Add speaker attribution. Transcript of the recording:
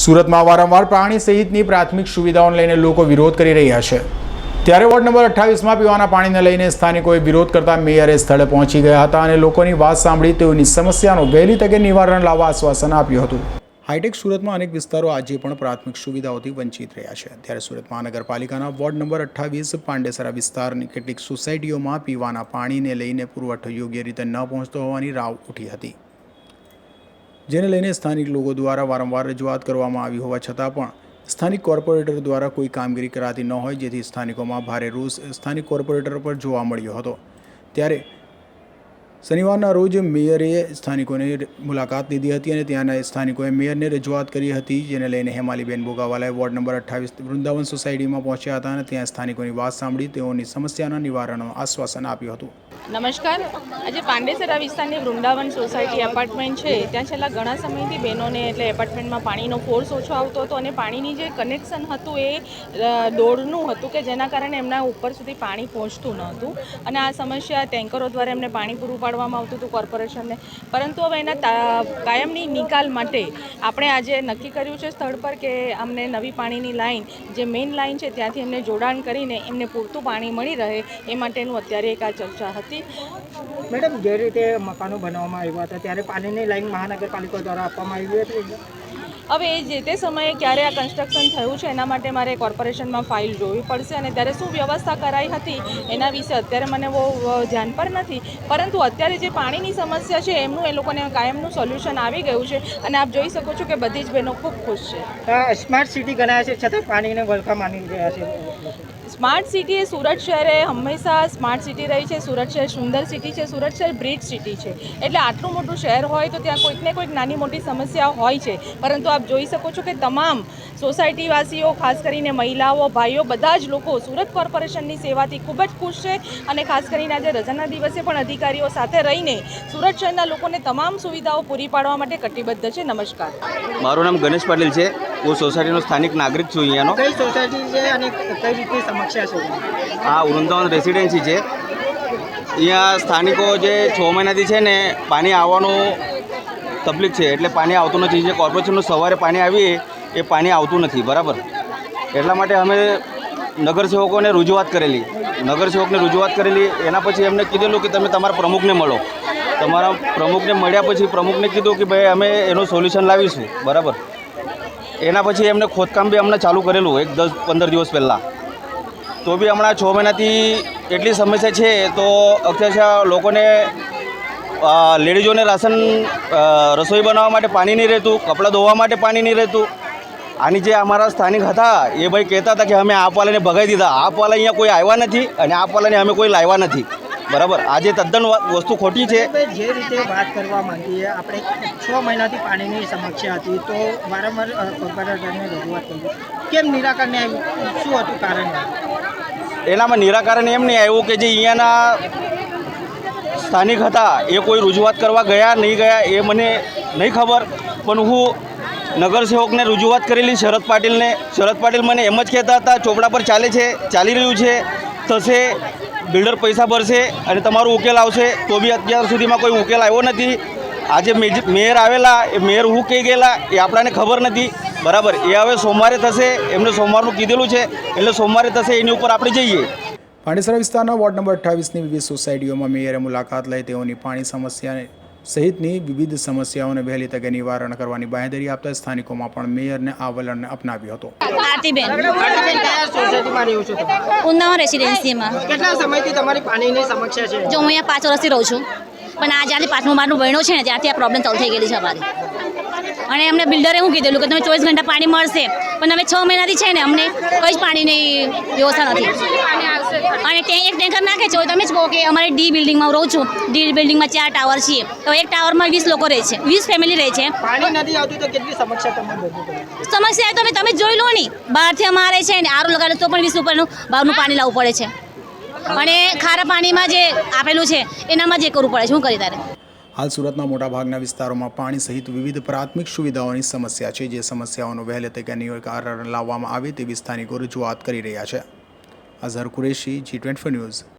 Speaker 1: સુરતમાં વારંવાર પાણી સહિતની પ્રાથમિક સુવિધાઓને લઈને લોકો વિરોધ કરી રહ્યા છે. ત્યારે વોર્ડ નંબર અઠ્ઠાવીસમાં પીવાના પાણીને લઈને સ્થાનિકોએ વિરોધ કરતા મેયરે સ્થળે પહોંચી ગયા હતા અને લોકોની વાત સાંભળી તેઓની સમસ્યાનું વહેલી તકે નિવારણ લાવવા આશ્વાસન આપ્યું હતું. હાઈટેક સુરતમાં અનેક વિસ્તારો આજે પણ પ્રાથમિક સુવિધાઓથી વંચિત રહ્યા છે. ત્યારે સુરત મહાનગરપાલિકાના વોર્ડ નંબર અઠ્ઠાવીસ, પાંડેસરા વિસ્તારની કેટલીક સોસાયટીઓમાં પીવાના પાણીને લઈને પુરવઠો યોગ્ય રીતે ન પહોંચતો હોવાની રાવ ઉઠી હતી. જેને લઈને સ્થાનિક લોકો દ્વારા વારંવાર રજૂઆત કરવામાં આવી હોવા છતાં પણ સ્થાનિક કોર્પોરેટર દ્વારા કોઈ કામગીરી કરાતી ન હોય, જેથી સ્થાનિકોમાં ભારે રોષ સ્થાનિક કોર્પોરેટર પર જોવા મળ્યો હતો. ત્યારે શનિવારના રોજ મેયરે સ્થાનિકોને મુલાકાત લીધી હતી અને ત્યાંના સ્થાનિકોએ મેયરને રજૂઆત કરી હતી, જેને લઈને હેમાલીબેન બોગાવાલાએ વોર્ડ નંબર અઠ્ઠાવીસ વૃંદાવન સોસાયટીમાં પહોંચ્યા હતા અને ત્યાં સ્થાનિકોની વાત સાંભળી તેઓની સમસ્યાના નિવારણનું આશ્વાસન આપ્યું હતું.
Speaker 2: નમસ્કાર. આજે પાંડેસરા વિસ્તારની વૃંદાવન સોસાયટી એપાર્ટમેન્ટ છે. ત્યાં છેલ્લા ઘણા સમયથી બહેનોને એટલે એપાર્ટમેન્ટમાં પાણીનો ફોર્સ ઓછો આવતો હતો અને પાણીની જે કનેક્શન હતું એ દોડનું હતું કે જેના કારણે એમના ઉપર સુધી પાણી પહોંચતું ન હતું. અને આ સમસ્યા ટેન્કરો દ્વારા એમને પાણી પૂરું પાડવામાં આવતું હતું કોર્પોરેશનને. પરંતુ હવે એના કાયમની નિકાલ માટે આપણે આજે નક્કી કર્યું છે સ્થળ પર કે અમને નવી પાણીની લાઇન જે મેઇન લાઇન છે ત્યાંથી એમને જોડાણ કરીને એમને પૂરતું પાણી મળી રહે એ માટેનું અત્યારે એક આ ચર્ચા હતી.
Speaker 3: મેડમ, જે રીતે મકાનો બનાવવામાં આવ્યા હતા, ત્યારે પાણીની લાઈન મહાનગરપાલિકા દ્વારા આપવામાં આવી હતી.
Speaker 2: હવે એ જે તે સમયે ક્યારે આ કન્સ્ટ્રક્શન થયું છે, એના માટે મારે કોર્પોરેશનમાં ફાઇલ જોવી પડશે અને ત્યારે શું વ્યવસ્થા કરાઈ હતી, એના વિશે અત્યારે મને બહુ ધ્યાન પર નથી. પરંતુ અત્યારે જે પાણીની સમસ્યા છે, એમનું, એ લોકોને કાયમનું સોલ્યુશન આવી ગયું છે અને આપ જોઈ શકો છો કે બધી જ બહેનો ખૂબ ખુશ છે.
Speaker 3: સ્માર્ટ સિટી ગણાય છે, છતાં પાણીને વલખા માની રહ્યા છે.
Speaker 2: સ્માર્ટ સિટી એ સુરત શહેરે હંમેશા સ્માર્ટ સિટી રહી છે, સુરત શહેર સુંદર સિટી છે, સુરત શહેર બ્રિજ સિટી છે. એટલે આટલું મોટું શહેર હોય તો ત્યાં કોઈક ને કોઈક નાની મોટી સમસ્યા હોય છે. પરંતુ આપ જોઈ શકો છો કે તમામ સોસાયટીવાસીઓ, ખાસ કરીને મહિલાઓ, ભાઈઓ, બધા જ લોકો સુરત કોર્પોરેશનની સેવાથી ખૂબ જ ખુશ છે અને ખાસ કરીને આજે રજાના દિવસે પણ અધિકારીઓ સાથે રહીને સુરત શહેરના લોકોને તમામ સુવિધાઓ પૂરી પાડવા માટે કટિબદ્ધ છે. નમસ્કાર.
Speaker 4: મારું નામ ગણેશ પાટીલ છે. હું સોસાયટીનો સ્થાનિક નાગરિક છું અહીંયાનો.
Speaker 3: કઈ સોસાયટી છે અને કઈ રીતની સમસ્યા છે?
Speaker 4: આ વૃંદાવન રેસિડેન્સી છે. અહીંયા સ્થાનિકો જે છ મહિનાથી છે ને પાણી આવવાનું તકલીફ છે એટલે પાણી આવતું નથી. જે કોર્પોરેશનનું સવારે પાણી આવીએ એ પાણી આવતું નથી બરાબર? એટલા માટે અમે નગરસેવકોને રજૂઆત કરેલી. નગરસેવકને રજૂઆત કરેલી. એના પછી એમને કીધેલું કે તમે તમારા પ્રમુખને મળો. તમારા પ્રમુખને મળ્યા પછી પ્રમુખને કીધું કે ભાઈ અમે એનું સોલ્યુશન લાવીશું બરાબર? એના પછી એમને ખોદકામ બી અમને ચાલુ કરેલું એક દસ પંદર દિવસ પહેલાં. તો બી હમણાં છ મહિનાથી એટલી સમસ્યા છે, તો અક્ષરશા લોકોને લેડીઝોને રાશન રસોઈ બનાવવા માટે પાણી નહીં રહેતું, કપડાં ધોવા માટે પાણી નહીં રહેતું. આની જે અમારા સ્થાનિક હતા, એ ભાઈ કહેતા હતા કે અમે આપવાલાને ભગાઈ દીધા. આપવાલા અહીંયા કોઈ આવ્યા નથી અને આપવાલાને અમે કોઈ લાવ્યા નથી. બરાબર. આજે તદ્દન વસ્તુ ખોટી છે.
Speaker 3: જે રીતે વાત કરવા માંગીએ આપણે છ મહિનાથી પાણીની સમસ્યા હતી તો વારંવાર કોર્પોરેટરને રજૂઆત કરી કેમ નિરાકરણ આવ્યું શું હતું કારણ?
Speaker 4: એનામાં નિરાકરણ એમ નહીં આવ્યું કે જે અહીંયાના સ્થાનિક હતા એ કોઈ રજૂઆત કરવા ગયા નહીં ગયા એ મને નહીં ખબર. પણ હું નગરસેવકને રજૂઆત કરેલી શરદ પાટીલને. શરદ પાટીલ મને એમ જ કહેતા હતા ચોપડા પર ચાલે છે ચાલી રહ્યું છે થશે. બિલ્ડર પૈસા ભરશે અને તમારો ઉકેલ આવશે, તો બી અત્યાર સુધીમાં કોઈ ઉકેલ આવ્યો નથી. આજે મેયર આવેલા, એ મેયર હું કહી ગયેલા, એ આપણાને ખબર નથી. બરાબર, એ હવે સોમવારે થશે, એમને સોમવારનું કીધેલું છે, એટલે સોમવારે થશે, એની ઉપર આપણે જઈએ.
Speaker 1: પાણીસરા વિસ્તારના વોર્ડ નંબર અઠ્ઠાવીસની વિવિધ સોસાયટીઓમાં મેયરે મુલાકાત લઈ તેઓની પાણી સમસ્યા સહિતની વિવિધ સમસ્યાઓને વહેલી તકે નિવારણ કરવાની બાંહેધરી આપતા સ્થાનિકોમાં પણ મેયરને આ વલણને અપનાવ્યો હતો.
Speaker 5: આરતીબેન. રેસિડેન્સીમાં.
Speaker 3: કેટલા સમયથી તમારી પાણીની સમસ્યા છે?
Speaker 5: જો હું અહીંયા પાંચ વર્ષથી રહું છું પણ આ જ્યાંથી પાંચમું બારનું બહેણો છે ને ત્યાંથી આ પ્રોબ્લેમ ચાલુ થઈ ગયેલી છે અમારી. અને એમને બિલ્ડરે શું કીધેલું કે તમે ચોવીસ ઘંટા પાણી મળશે પણ અમે છ મહિનાથી છે ને અમને કોઈ જ પાણીની વ્યવસ્થા નથી. અને એક ટેન્કર નાખે છે તમે જ કહો કે અમારે ડી બિલ્ડિંગમાં રહું છું. ડી બિલ્ડિંગમાં ચાર ટાવર છીએ. તો એક ટાવરમાં વીસ લોકો રહે છે વીસ ફેમિલી રહે છે.
Speaker 3: તો સમસ્યા તમે
Speaker 5: તમે તમે જોઈ લો ને બહારથી અમારે છે ને આરો લગાડે તો પણ વીસ ઉપરનું બહારનું પાણી લાવવું પડે છે. અને ખારા પાણીમાં જે આપેલું છે એનામાં જે કરવું પડે છે શું કરી તારે?
Speaker 1: હાલ સુરતના મોટાભાગના વિસ્તારોમાં પાણી સહિત વિવિધ પ્રાથમિક સુવિધાઓની સમસ્યા છે. જે સમસ્યાઓનો વહેલે તકે નિવારણ લાવવામાં આવે તેવી સ્થાનિકો રજૂઆત કરી રહ્યા છે. Azhar Qureshi ji twenty news